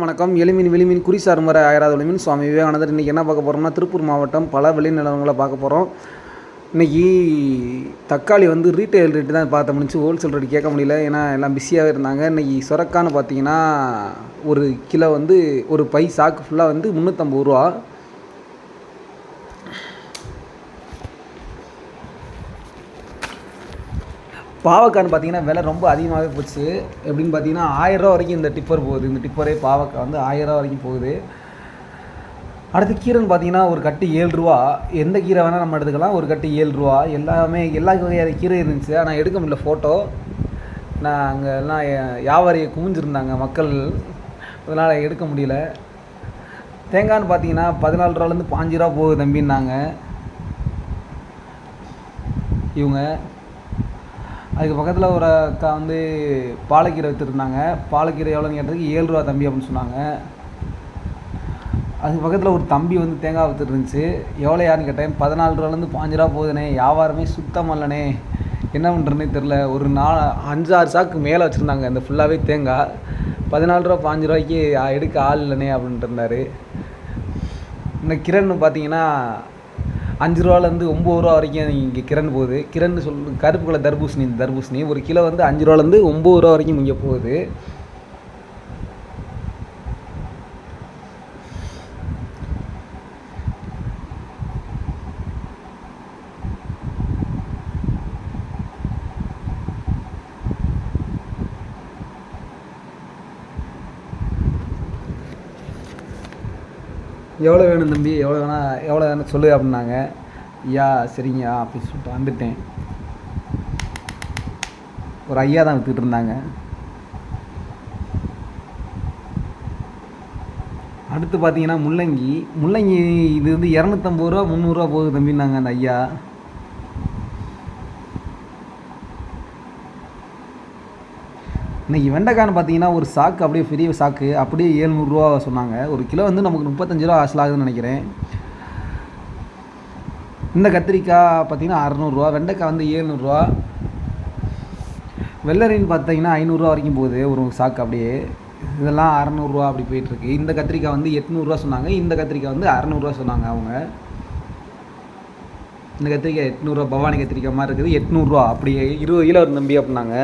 வணக்கம். எளிமின் வெளிமீன் குறிசார் முறை ஆயிராத ஒளிமின் சுவாமி விவேகானந்தர் இன்றைக்கி என்ன பார்க்க போகிறோம்னா திருப்பூர் மாவட்டம் பல விளைநிலங்களை பார்க்க போகிறோம் இன்றைக்கி தக்காளி வந்து ரீட்டைல் ரேட்டு தான் பார்த்த முடிஞ்சு ஹோல்சேல் ரேட் கேட்க முடியல. ஏன்னா எல்லாம் பிஸியாகவே இருந்தாங்க. இன்றைக்கி சுரக்கான்னு பார்த்தீங்கன்னா ஒரு கிலோ வந்து ஒரு பை சாக்கு ஃபுல்லாக வந்து முந்நூற்றம்பது ரூபா. பாவக்கான்னு பார்த்தீங்கன்னா விலை ரொம்ப அதிகமாகவே போச்சு. எப்படின்னு பார்த்தீங்கன்னா ஆயிரரூவா வரைக்கும் இந்த டிப்பர் போகுது. இந்த டிப்பரே பாவக்காய் வந்து ஆயிரரூவா வரைக்கும் போகுது. அடுத்து கீரைன்னு பார்த்தீங்கன்னா ஒரு கட்டு ஏழு ரூபா. எந்த கீரை வேணால் நம்ம எடுத்துக்கலாம். ஒரு கட்டு ஏழு ரூபா. எல்லாமே எல்லா வகையான கீரை இருந்துச்சு. ஆனால் எடுக்க முடியல ஃபோட்டோ நான் அங்கே எல்லாம் வியாபாரியை குவிஞ்சிருந்தாங்க மக்கள். அதனால் எடுக்க முடியல. தேங்காய்னு பார்த்தீங்கன்னா பதினாலு ரூபாலேருந்து பாஞ்சு ரூபா போகுது தம்பின்னாங்க. இவங்க அதுக்கு பக்கத்தில் ஒரு அக்கா வந்து பாலக்கீரை விற்றுருந்தாங்க பாலக்கீரை எவ்வளோன்னு கேட்டதுக்கு ஏழு ரூபா தம்பி அப்படின்னு சொன்னாங்க. அதுக்கு பக்கத்தில் ஒரு தம்பி வந்து தேங்காய் வித்துட்டு இருந்துச்சு எவ்வளோ யாருன்னு கேட்டேன். பதினாலு ரூபாலேருந்து பாஞ்சு ரூபா போகுதுண்ணே வியாபாரமே சுத்தம் இல்லைண்ணே என்ன பண்ணுறேன்னே தெரில ஒரு நாலு அஞ்சாறு சாக்கு மேலே வச்சுருந்தாங்க. இந்த ஃபுல்லாகவே தேங்காய். பதினாலு ரூபா பாஞ்சு ரூபாய்க்கு எடுக்க ஆள் இல்லைனே அப்படின்ட்டு இருந்தார். இந்த கிரண் பார்த்தீங்கன்னா அஞ்சு ரூபாலேருந்து ஒம்பது ரூபா வரைக்கும் இங்கே கிரண் போகுது. கிரண் சொல் கருப்பு கலர் தர்பூசணி இந்த தர்பூசணி. ஒரு கிலோ வந்து அஞ்சு ரூபாலேருந்து ஒம்பது ரூபா வரைக்கும் இங்கே போகுது. எவ்வளோ வேணும் தம்பி? எவ்வளோ வேணா எவ்வளோ வேணும் சொல்லு அப்படின்னாங்க. ஐயா சரிங்க அப்படின்னு சொல்லிட்டு வந்துட்டேன். ஒரு ஐயா தான் வித்துட்டு இருந்தாங்க. அடுத்து பார்த்தீங்கன்னா முள்ளங்கி. முள்ளங்கி இது வந்து இரநூத்தம்பது ரூபா முந்நூறுரூவா போகுது தம்பின்னாங்க அந்த ஐயா. இன்றைக்கி வெண்டைக்கான்னு பார்த்தீங்கன்னா ஒரு சாக்கு அப்படியே பெரிய சாக்கு அப்படியே ஏழ்நூறுரூவா சொன்னாங்க. ஒரு கிலோ வந்து நமக்கு முப்பத்தஞ்சு ரூபா ஆசல் ஆகுதுன்னு நினைக்கிறேன். இந்த கத்திரிக்காய் பார்த்தீங்கன்னா அறநூறுரூவா வெண்டைக்காய் வந்து ஏழ்நூறுரூவா வெள்ளரின்னு பார்த்தீங்கன்னா ஐநூறுரூவா வரைக்கும் போகுது ஒரு சாக்கு அப்படியே. இதெல்லாம் அறநூறுரூவா அப்படி போயிட்டுருக்கு. இந்த கத்திரிக்காய் வந்து எட்நூறுரூவா சொன்னாங்க. இந்த கத்திரிக்காய் வந்து அறநூறுரூவா சொன்னாங்க அவங்க. இந்த கத்திரிக்காய் எட்நூறுரூவா பவானி கத்திரிக்காய் மாதிரி இருக்குது. எட்நூறுரூவா அப்படியே இருபது கிலோ ஒரு தம்பி அப்படின்னாங்க.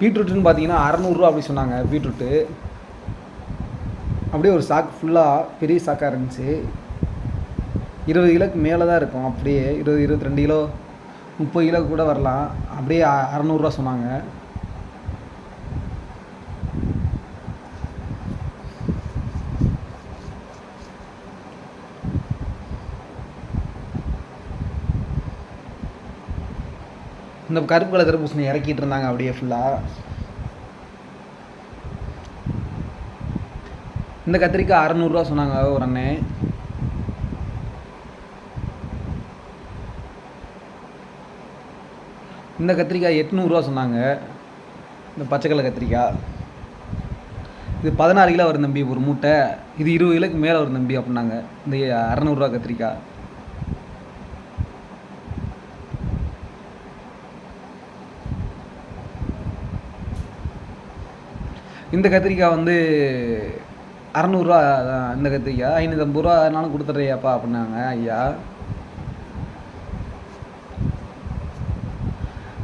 பீட்ரூட்டுன்னு பார்த்தீங்கன்னா அறநூறுரூவா அப்படி சொன்னாங்க பீட்ரூட்டு. அப்படியே ஒரு சாக்கு ஃபுல்லாக பெரிய சாக்காக இருந்துச்சு. இருபது கிலோக்கு மேலே தான் இருக்கும் அப்படியே. இருபது இருபத்தி ரெண்டு கிலோ முப்பது கிலோ கூட வரலாம். அப்படியே அறநூறுரூவா சொன்னாங்க. இந்த கருப்பு கலர் தர்பூசணி இறக்கிட்டு இருந்தாங்க அப்படியே ஃபுல்லாக இந்த கத்திரிக்காய் அறநூறுரூவா சொன்னாங்க ஒரு அண்ணே. இந்த கத்திரிக்காய் எட்நூறுரூவா சொன்னாங்க. இந்த பச்சை கலர் கத்திரிக்காய். இது பதினாறு கிலோ வரும் தம்பி ஒரு மூட்டை. இது இருபது கிலோக்கு மேலே வரும் தம்பி அப்படின்னாங்க. இந்த அறநூறுரூவா கத்திரிக்காய். இந்த கத்திரிக்காய் வந்து அறநூறுவா இந்த கத்திரிக்காய். ஐநூற்றம்பது ரூபா ரூபானாலும் கொடுத்துட்றியாப்பா அப்படின்னாங்க ஐயா.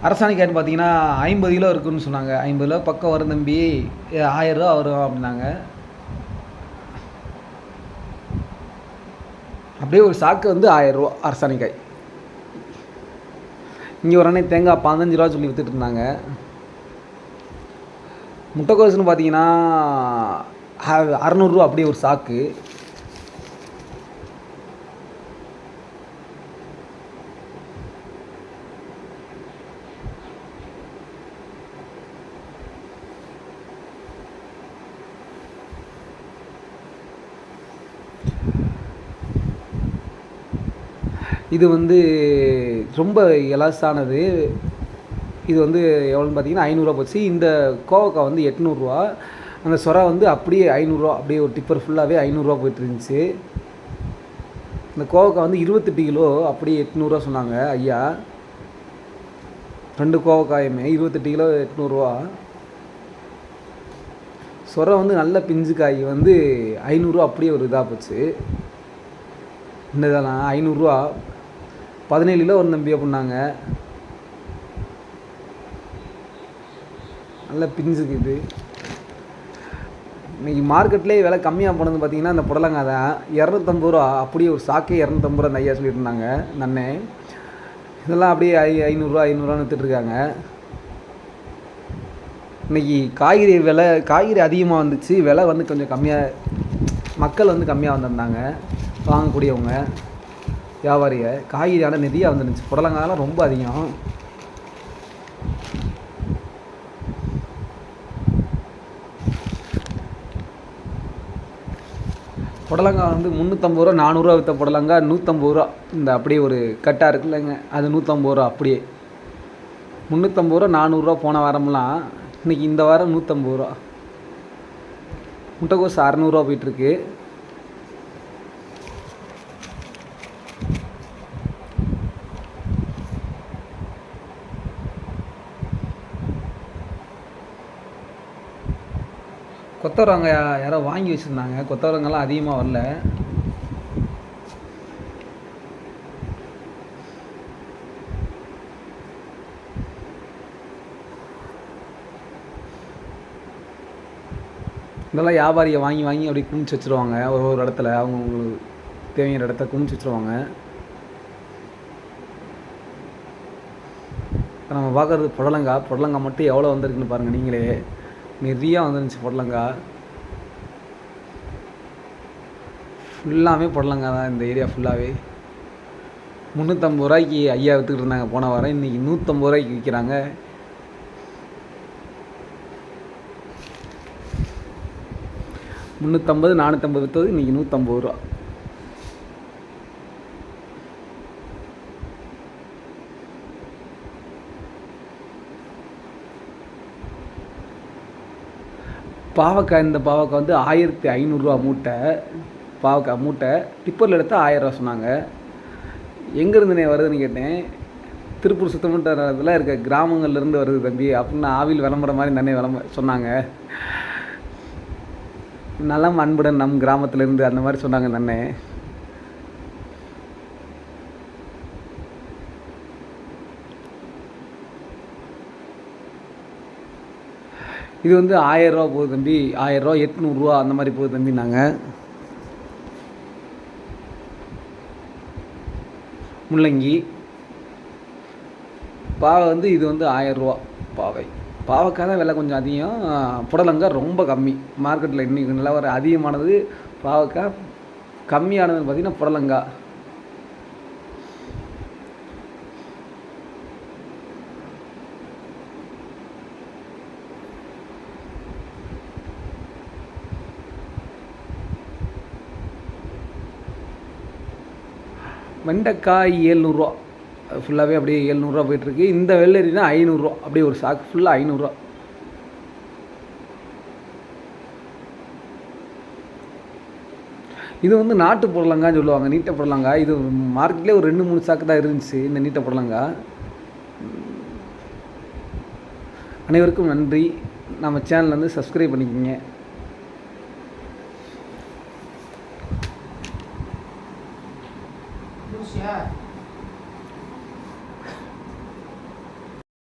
அரசாணிக்காய்னு பார்த்தீங்கன்னா ஐம்பது கிலோ இருக்குன்னு சொன்னாங்க. ஐம்பது கிலோ பக்கம் வரும் தம்பி. ஏ, ஆயிரம் ரூபா வரும் அப்படின்னாங்க. அப்படியே ஒரு சாக்கு வந்து ஆயிரம் ரூபா அரசாணிக்காய். இங்கே ஒரு அண்ணன் தேங்காய் பதினஞ்சு ரூபா சொல்லி விற்றுட்டு இருந்தாங்க. முட்டைக்கோசுன்னு பார்த்தீங்கன்னா அறநூறுரூவா அப்படியே ஒரு சாக்கு. இது வந்து ரொம்ப எலாசானது. இது வந்து எவ்வளோன்னு பார்த்தீங்கன்னா ஐநூறுரூவா போச்சு. இந்த கோவக்காய் வந்து எட்நூறுரூவா. அந்த சொரா வந்து அப்படியே ஐநூறுரூவா அப்படியே ஒரு டிப்பர் ஃபுல்லாகவே ஐநூறுரூவா போயிட்டு இருந்துச்சு இந்த கோவக்காய் வந்து இருபத்தெட்டு கிலோ அப்படியே எட்நூறுரூவா சொன்னாங்க ஐயா. ரெண்டு கோவக்காயுமே இருபத்தெட்டு கிலோ எட்நூறுரூவா. சொரை வந்து நல்ல பிஞ்சு காய் வந்து ஐநூறுரூவா அப்படியே ஒரு இதாக போச்சு. இந்த இதெல்லாம்? ஐநூறுரூவா. பதினேழு கிலோ ஒரு நம்பி அப்படின்னாங்க நல்ல பிஞ்சுக்கு இன்றைக்கி இன்னைக்கு மார்க்கெட்லேயே விலை கம்மியாக போனது பார்த்தீங்கன்னா அந்த புடலங்காய் தான். இரநூத்தம்பது ரூபா அப்படியே ஒரு சாக்கே இரநூத்தம்பது ரூபா அந்த ஐயா சொல்லியிருந்தாங்க இருந்தாங்க நன்னே. இதெல்லாம் அப்படியே ஐ ஐநூறுரூவா ஐநூறுரூவான்னு விற்றுட்ருக்காங்க இன்றைக்கி காய்கறி விலை காய்கறி அதிகமாக வந்துச்சு விலை வந்து கொஞ்சம் கம்மியாக மக்கள் வந்து கம்மியாக வந்திருந்தாங்க வாங்கக்கூடியவங்க வியாபாரிக காய்கறி ஆனால் நிறையா வந்துருந்துச்சு. புடலங்காயெல்லாம் ரொம்ப அதிகம். புடலங்காய் வந்து முந்நூற்றம்பது ரூபா நானூறுரூவா விற்ற புடலங்காய் நூற்றம்பது ரூபா. இந்த அப்படியே ஒரு கட்டாக இருக்குல்லங்க. அது நூற்றம்பது ரூபா அப்படியே. முந்நூற்றம்பது ரூபா நானூறுரூவா போன வாரம்லாம் இன்னைக்கு இந்த வாரம் நூற்றம்பது ரூபா. முட்டைக்கோஸ் அறநூறுவா போயிட்டுருக்கு கொத்தவரங்க யாரோ வாங்கி வச்சுருந்தாங்க. கொத்தவரங்கெல்லாம் அதிகமாக வரல. இதெல்லாம் வியாபாரியை வாங்கி வாங்கி அப்படியே குமிச்சு வச்சுருவாங்க. ஒரு ஒரு இடத்துல அவங்க அவங்களுக்கு தேவையான இடத்த குமிச்சு வச்சுருவாங்க. இப்போ நம்ம பார்க்குறது புடலங்காய் புடலங்காய் மட்டும் எவ்வளோ வந்திருக்குன்னு பாருங்கள் நீங்களே. நிறையா வந்துருந்துச்சு புடலங்காய் ஃபுல்லாமே புடலங்கா தான் இந்த ஏரியா ஃபுல்லாகவே முந்நூற்றம்பது ரூபாய்க்கு ஐயா விற்றுக்கிட்டு இருந்தாங்க. போன வாரம் இன்றைக்கி நூற்றம்பது ரூபாய்க்கு விற்கிறாங்க முந்நூற்றம்பது நானூற்றம்பது விற்றது இன்றைக்கி நூற்றம்பது ரூபா. பாவக்காய் இந்த பாவக்காய் வந்து ஆயிரத்தி ஐநூறுரூவா மூட்டை. பாவக்காய் மூட்டை. டிப்பரில் எடுத்தால் ஆயிரரூவா சொன்னாங்க. எங்கேருந்துண்ணே வருதுன்னு கேட்டேன். திருப்பூர் சுத்தமட்டத்தில் இருக்க கிராமங்கள்லேருந்து வருது தம்பி. அப்படின்னு ஆவில் விளம்பரம் மாதிரி தானே விளம்ப சொன்னாங்க. நலம் அன்புடன் நம் கிராமத்துலேருந்து அந்த மாதிரி சொன்னாங்க நன்னை. இது வந்து ஆயிரரூவா போகுது தம்பி. ஆயிரரூவா எட்நூறுரூவா அந்த மாதிரி போகுது தம்பி நாங்கள் முள்ளங்கி. பாவை வந்து இது வந்து ஆயிரரூவா பாவை. பாவக்காய் தான் விலை கொஞ்சம் அதிகம். புடலங்காய் ரொம்ப கம்மி. மார்க்கெட்டில் இன்றைக்கி நிலவரம் அதிகமானது பாவக்காய். கம்மியானதுன்னு பார்த்திங்கன்னா புடலங்காய் வெண்டைக்காய் ஏழ்நூறுரூவா ஃபுல்லாகவே அப்படியே ஏழ்நூறுரூவா போயிட்டுருக்கு. இந்த வெள்ளரி தான் ஐநூறுரூவா அப்படியே ஒரு சாக்கு ஃபுல்லாக ஐநூறுரூவா இது வந்து நாட்டு புடலங்கான்னு சொல்லுவாங்க. நீட்டை புடலங்காய் இது மார்க்கெட்லேயே ஒரு ரெண்டு மூணு சாக்கு தான் இருந்துச்சு இந்த நீட்டை புடலங்காய் அனைவருக்கும் நன்றி. நம்ம சேனல் வந்து சப்ஸ்கிரைப் பண்ணிக்கோங்க.